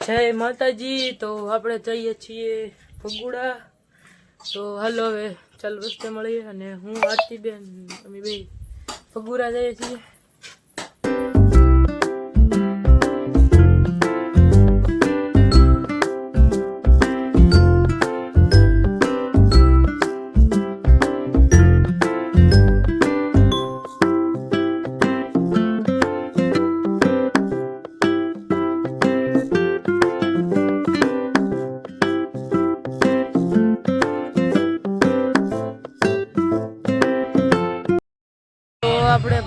જય માતાજી, તો આપણે જઈએ છીએ ફગુડા તો હાલો હવે ચાલ રસ્તે મળીએ અને હું આરતીબેન, અમે બે ફગુડા જઈએ છીએ.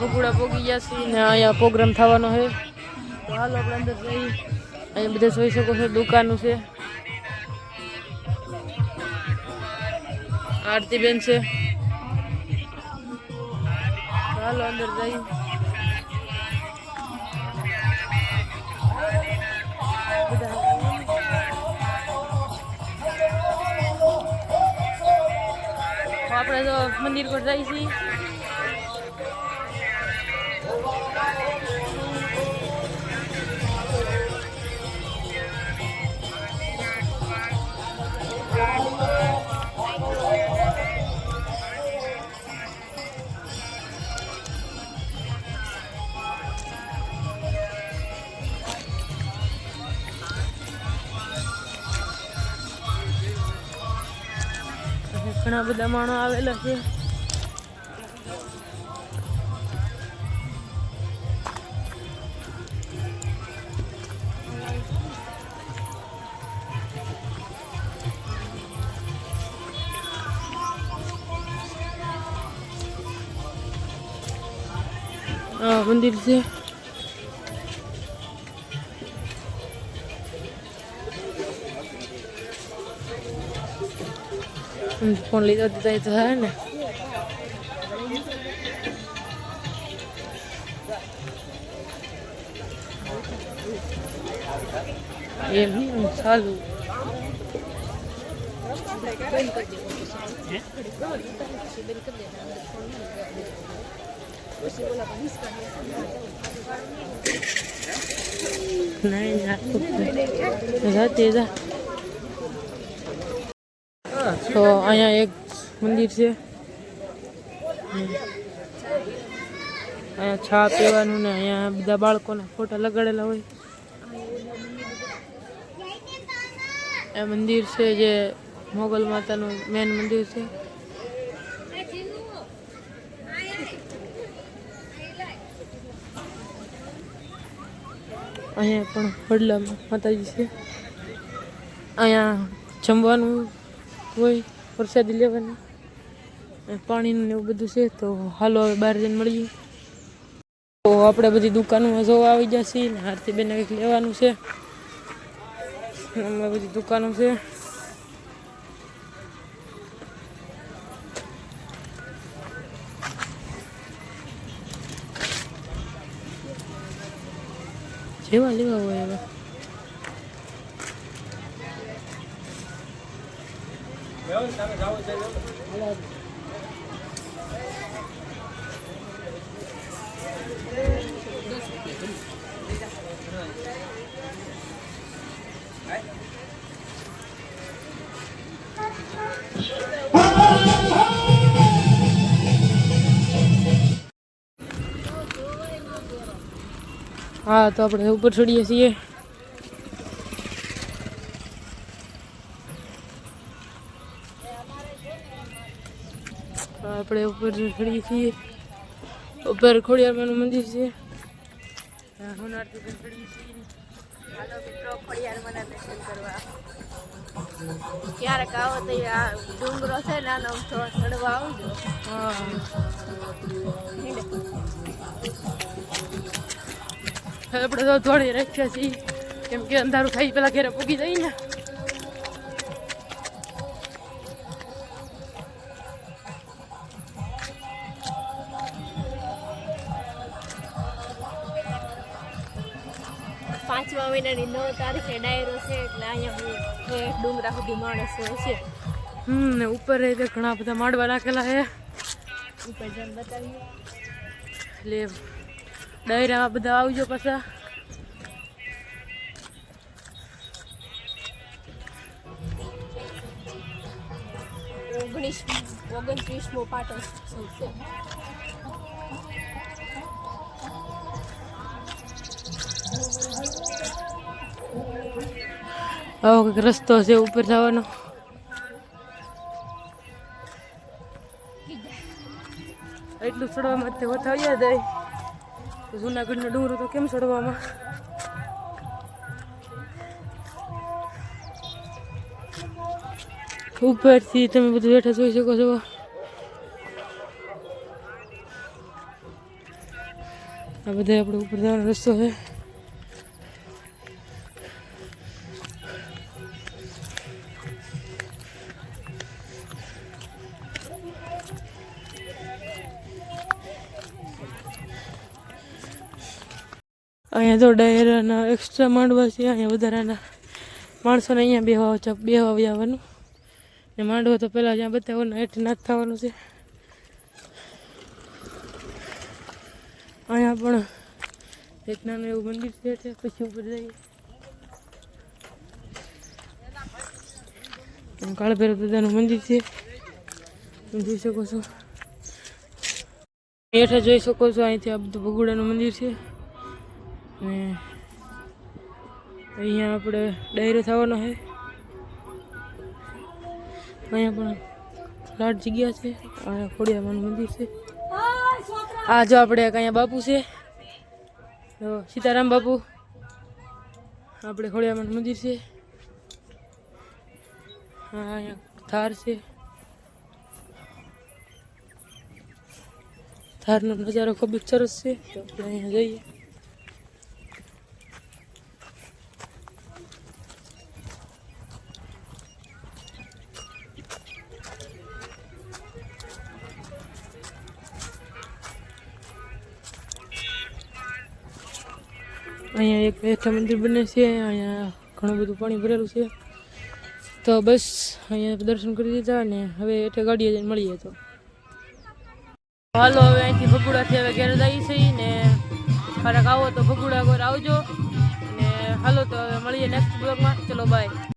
ફગુડા પોગી ગયા છે ને અહીંયા પ્રોગ્રામ થવાનો છે. તો હાલો આપણે અંદર જઈ અહીંયા બધા જોઈ શકો છો દુકાનો છે. આરતીબેન છે. હાલો અંદર જઈ. આપણે તો મંદિર પર જઈશી ઘણા બધા માણો આવેલા છે. મંદિર છે. ફોન લીધો તો તો હે ને. એમ ચાલુ. નહીં જા જાતે જા. તો અહીંયા એક મંદિર છે. અહીંયા છા પીવાનું ને અહીંયા બધા બાળકોના ફોટા લગાડેલા હોય. આ મંદિર છે જે મોગલ માતાનું મેન મંદિર છે. અહીંયા પણ વડલા માતાજી છે. અહીંયા જમવાનું હોય પ્રસાદી લેવાની. પાણીનું એવું બધું છે, તો હાલો હવે બહાર જઈને મળીએ. તો આપણે બધી દુકાનોમાં જોવા આવી જશે ને આરતી બેને કંઈક લેવાનું છે. અમે બધી દુકાનો છે. જેવા લેવા હોય એવા હા તો આપણે ઉપર ચડીએ છીએ. આપણે ઉપર ચડીએ છીએ. ઉપર ખોડિયારમાંનું મંદિર છે. હોનારથી ચડીએ છીએ. હાલો મિત્રો ખોડિયારમાંના દર્શન કરવા. ક્યારેક આવો તો આ ડુંગરો છે ને આનો થોડો ચડવા આવજો. હા. આપણે તો દોડી રાખ્યા છીએ. કેમ કે અંધારું થાય પેલા ઘરે પૂગી જાય ને. પાંચમા મહિનાની નવ તારીખે ડાયરો છે એટલે અહીંયા ડુંગરા સુધી માણસો છે. હમ ને ઉપર ઘણા બધા માંડવા નાખેલા છે. ઉપર જઈને બતાવીએ. એટલે ડાયરામાં બધા આવજો પાછા. ઓગણીસ ઓગણત્રીસમો પાટો છે. આવો કંઈક રસ્તો છે ઉપર જવાનો એટલું ચડવામાં તે વથાવ્યા જાય જુનાગઢનો ડુંગરો તો કેમ ચડવામાં ઉપરથી તમે બધું બેઠા જોઈ શકો છો આ બધા આપણે ઉપર જવાનો રસ્તો છે અહીંયા તો ડાયરાના એક્સ્ટ્રા માંડવા છે, અહીંયા વધારાના માણસોને અહીંયા બેહવા બેહવા આવવાનું ને માંડવો તો પહેલાં જ્યાં બતાવવાનું હેઠ નાખ થવાનું છે. અહીંયા પણ એક નાનું એવું મંદિર છે એટલે પછી ઉપર જઈએ. કાળભૈરવ દાદાનું મંદિર છે. તમે જોઈ શકો છો. હેઠળ જોઈ શકો છો, અહીંથી આ બધું ભગુડાનું મંદિર છે. ને અહીંયા આપણે ડાયરો થવાનો છે. અહીંયા પણ લાટ જગ્યા છે. અહીંયા ખોડિયામાનું મંદિર છે. આ જો આપણે અહીંયા બાપુ છે. તો સીતારામ બાપુ. આપણે ખોડિયામાનું મંદિર છે. હા, અહીંયા થાર છે. થારનો નજારો ખૂબ જ સરસ છે. તો આપણે અહીંયા જઈએ. અહીંયા એક હેઠા મંદિર બને છે, અહીંયા ઘણું બધું પાણી ભરેલું છે. તો બસ, અહીંયા દર્શન કરી દીધા અને હવે એઠે ગાડીએ જઈને મળીએ તો. હાલો, હવે અહીંથી ભગુડાથી હવે ઘેર જઈએ છીએ ને ખરેખ આવો તો ભગુડા ઘર આવજો. ને હાલો તો હવે મળીએ નેક્સ્ટ બ્લોગમાં ચલો બાય